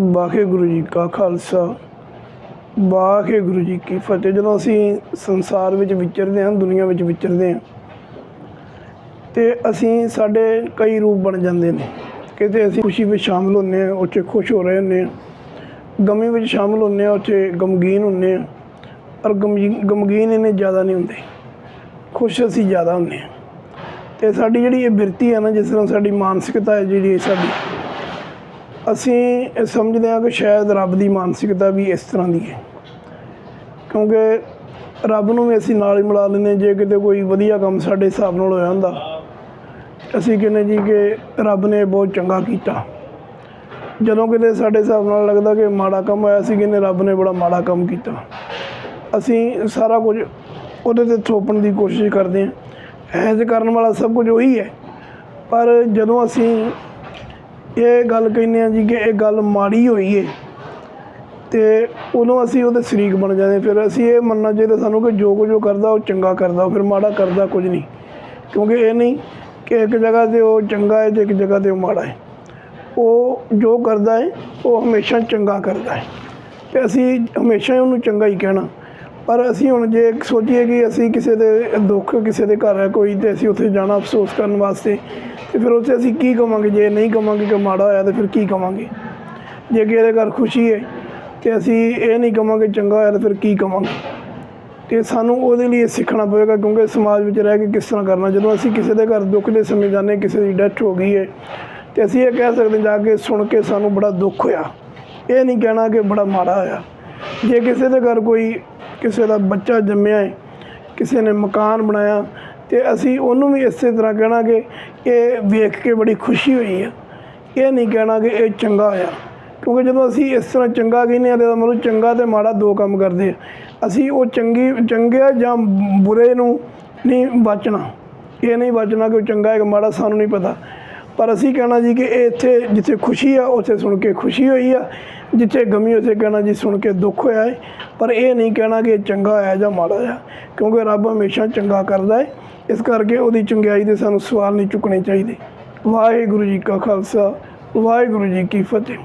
ਵਾਹਿਗੁਰੂ ਜੀ ਕਾ ਖਾਲਸਾ। ਵਾਹਿਗੁਰੂ ਜੀ ਕੀ ਫਤਿਹ। ਜਦੋਂ ਅਸੀਂ ਸੰਸਾਰ ਵਿੱਚ ਵਿਚਰਦੇ ਹਾਂ, ਦੁਨੀਆ ਵਿੱਚ ਵਿਚਰਦੇ ਹਾਂ, ਤੇ ਅਸੀਂ ਸਾਡੇ ਕਈ ਰੂਪ ਬਣ ਜਾਂਦੇ ਨੇ। ਕਿਤੇ ਅਸੀਂ ਖੁਸ਼ੀ ਵਿੱਚ ਸ਼ਾਮਲ ਹੁੰਦੇ ਹਾਂ, ਉੱਥੇ ਖੁਸ਼ ਹੋ ਰਹੇ ਹੁੰਦੇ ਹਾਂ। ਗਮੀ ਵਿੱਚ ਸ਼ਾਮਲ ਹੁੰਦੇ ਹਾਂ, ਉੱਥੇ ਗਮਗੀਨ ਹੁੰਦੇ ਹਾਂ। ਪਰ ਗਮਗੀ- ਗਮਗੀਨ ਇਹਨੇ ਜ਼ਿਆਦਾ ਨਹੀਂ ਹੁੰਦੇ। ਖੁਸ਼ ਅਸੀਂ ਜ਼ਿਆਦਾ ਹੁੰਦੇ ਹਾਂ। ਤੇ ਸਾਡੀ ਜਿਹੜੀ ਇਹ ਬਿਰਤੀ ਹੈ ਨਾ, ਜਿਸ ਤਰ੍ਹਾਂ ਸਾਡੀ ਮਾਨਸਿਕਤਾ ਹੈ, ਜਿਹੜੀ ਇਹ ਸਾਡੀ ਅਸੀਂ ਸਮਝਦੇ ਹਾਂ ਕਿ ਸ਼ਾਇਦ ਰੱਬ ਦੀ ਮਾਨਸਿਕਤਾ ਵੀ ਇਸ ਤਰ੍ਹਾਂ ਦੀ ਹੈ। ਕਿਉਂਕਿ ਰੱਬ ਨੂੰ ਵੀ ਅਸੀਂ ਨਾਲ ਹੀ ਮਿਲਾ ਲੈਂਦੇ ਜੇ ਕਿਤੇ ਕੋਈ ਵਧੀਆ ਕੰਮ ਸਾਡੇ ਹਿਸਾਬ ਨਾਲ ਹੋਇਆ ਹੁੰਦਾ, ਅਸੀਂ ਕਹਿੰਦੇ ਜੀ ਕਿ ਰੱਬ ਨੇ ਬਹੁਤ ਚੰਗਾ ਕੀਤਾ। ਜਦੋਂ ਕਿਤੇ ਸਾਡੇ ਹਿਸਾਬ ਨਾਲ ਲੱਗਦਾ ਕਿ ਮਾੜਾ ਕੰਮ ਹੋਇਆ, ਅਸੀਂ ਕਹਿੰਦੇ ਰੱਬ ਨੇ ਬੜਾ ਮਾੜਾ ਕੰਮ ਕੀਤਾ। ਅਸੀਂ ਸਾਰਾ ਕੁਝ ਉਹਦੇ ਤੇ ਥੋਪਣ ਦੀ ਕੋਸ਼ਿਸ਼ ਕਰਦੇ ਹਾਂ। ਹੈਜ਼ ਕਰਨ ਵਾਲਾ ਸਭ ਕੁਝ ਉਹੀ ਹੈ। ਪਰ ਜਦੋਂ ਅਸੀਂ ਇਹ ਗੱਲ ਕਹਿੰਦੇ ਆ ਜੀ ਕਿ ਇਹ ਗੱਲ ਮਾੜੀ ਹੋਈ ਹੈ ਤੇ ਉਦੋਂ ਅਸੀਂ ਉਹਦੇ ਸ਼ਰੀਕ ਬਣ ਜਾਂਦੇ ਫਿਰ ਅਸੀਂ ਇਹ ਮੰਨਣਾ ਚਾਹੀਦਾ ਸਾਨੂੰ ਕਿ ਜੋ ਕੁਝ ਉਹ ਕਰਦਾ ਉਹ ਚੰਗਾ ਕਰਦਾ ਫਿਰ ਮਾੜਾ ਕਰਦਾ ਕੁਝ ਨਹੀਂ। ਕਿਉਂਕਿ ਇਹ ਨਹੀਂ ਕਿ ਇੱਕ ਜਗ੍ਹਾ ਤੇ ਉਹ ਚੰਗਾ ਹੈ ਤੇ ਇੱਕ ਜਗ੍ਹਾ ਤੇ ਉਹ ਮਾੜਾ ਹੈ। ਉਹ ਜੋ ਕਰਦਾ ਹੈ, ਉਹ ਹਮੇਸ਼ਾ ਚੰਗਾ ਕਰਦਾ ਹੈ। ਤੇ ਅਸੀਂ ਹਮੇਸ਼ਾ ਹੀ ਉਹਨੂੰ ਚੰਗਾ ਹੀ ਕਹਿਣਾ। ਪਰ ਅਸੀਂ ਹੁਣ ਜੇ ਸੋਚੀਏ ਕਿ ਅਸੀਂ ਕਿਸੇ ਦੇ ਦੁੱਖ, ਕਿਸੇ ਦੇ ਘਰ ਹੈ ਕੋਈ ਤੇ ਅਸੀਂ ਉੱਥੇ ਜਾਣਾ ਅਫਸੋਸ ਕਰਨ ਵਾਸਤੇ, ਤੇ ਫਿਰ ਉੱਥੇ ਅਸੀਂ ਕੀ ਕਵਾਂਗੇ? ਜੇ ਨਹੀਂ ਕਵਾਂਗੇ ਕਿ ਮਾੜਾ ਹੋਇਆ ਤਾਂ ਫਿਰ ਕੀ ਕਵਾਂਗੇ? ਜੇ ਕਿਸੇ ਦੇ ਘਰ ਖੁਸ਼ੀ ਹੈ ਤੇ ਅਸੀਂ ਇਹ ਨਹੀਂ ਕਵਾਂਗੇ ਚੰਗਾ ਹੋਇਆ ਤਾਂ ਫਿਰ ਕੀ ਕਵਾਂਗੇ? ਤੇ ਸਾਨੂੰ ਉਹਦੇ ਲਈ ਇਹ ਸਿੱਖਣਾ ਪਵੇਗਾ ਕਿਉਂਕਿ ਸਮਾਜ ਵਿੱਚ ਰਹਿ ਕੇ ਕਿਸ ਤਰ੍ਹਾਂ ਕਰਨਾ, ਜਦੋਂ ਅਸੀਂ ਕਿਸੇ ਦੇ ਘਰ ਦੁੱਖ ਦੇ ਸਮੇਂ ਜਾਂਦੇ ਕਿਸੇ ਦੀ ਡੈਥ ਹੋ ਗਈ ਹੈ, ਤੇ ਅਸੀਂ ਇਹ ਕਹਿ ਸਕਦੇ ਜਾ ਕੇ ਸੁਣ ਕੇ ਸਾਨੂੰ ਬੜਾ ਦੁੱਖ ਹੋਇਆ। ਇਹ ਨਹੀਂ ਕਹਿਣਾ ਕਿ ਬੜਾ ਮਾੜਾ ਹੋਇਆ। ਜੇ ਕਿਸੇ ਦੇ ਘਰ ਕੋਈ ਕਿਸੇ ਦਾ ਬੱਚਾ ਜੰਮਿਆ ਹੈ, ਕਿਸੇ ਨੇ ਮਕਾਨ ਬਣਾਇਆ, ਤੇ ਅਸੀਂ ਉਹਨੂੰ ਵੀ ਇਸੇ ਤਰ੍ਹਾਂ ਕਹਿਣਾ ਕਿ ਇਹ ਵੇਖ ਕੇ ਬੜੀ ਖੁਸ਼ੀ ਹੋਈ ਹੈ ਇਹ ਨਹੀਂ ਕਹਿਣਾ ਕਿ ਇਹ ਚੰਗਾ ਹੋਇਆ ਕਿਉਂਕਿ ਜਦੋਂ ਅਸੀਂ ਇਸ ਤਰ੍ਹਾਂ ਚੰਗਾ ਕਹਿੰਦੇ ਹਾਂ ਤਾਂ ਮਤਲਬ ਚੰਗਾ ਤੇ ਮਾੜਾ ਦੋ ਕੰਮ ਕਰਦੇ ਆ। ਅਸੀਂ ਉਹ ਚੰਗੀ, ਚੰਗੇ ਜਾਂ ਬੁਰੇ ਨੂੰ ਨਹੀਂ ਬਚਣਾ ਇਹ ਨਹੀਂ ਬਚਣਾ ਕਿ ਉਹ ਚੰਗਾ ਹੈ ਕਿ ਮਾੜਾ, ਸਾਨੂੰ ਨਹੀਂ ਪਤਾ। ਪਰ ਅਸੀਂ ਕਹਿਣਾ ਜੀ ਕਿ ਇਹ ਇੱਥੇ ਜਿੱਥੇ ਖੁਸ਼ੀ ਆ, ਉੱਥੇ ਸੁਣ ਕੇ ਖੁਸ਼ੀ ਹੋਈ ਆ। ਜਿੱਥੇ ਗਮੀ, ਉੱਥੇ ਕਹਿਣਾ ਜੀ ਸੁਣ ਕੇ ਦੁੱਖ ਹੋਇਆ ਹੈ ਪਰ ਇਹ ਨਹੀਂ ਕਹਿਣਾ ਕਿ ਚੰਗਾ ਹੋਇਆ ਜਾਂ ਮਾੜਾ ਹੋਇਆ ਕਿਉਂਕਿ ਰੱਬ ਹਮੇਸ਼ਾ ਚੰਗਾ ਕਰਦਾ ਹੈ ਇਸ ਕਰਕੇ ਉਹਦੀ ਚੰਗਿਆਈ ਦੇ ਸਾਨੂੰ ਸਵਾਲ ਨਹੀਂ ਚੁੱਕਣੇ ਚਾਹੀਦੇ। ਵਾਹਿਗੁਰੂ ਜੀ ਕਾ ਖਾਲਸਾ, ਵਾਹਿਗੁਰੂ ਜੀ ਕੀ ਫਤਿਹ।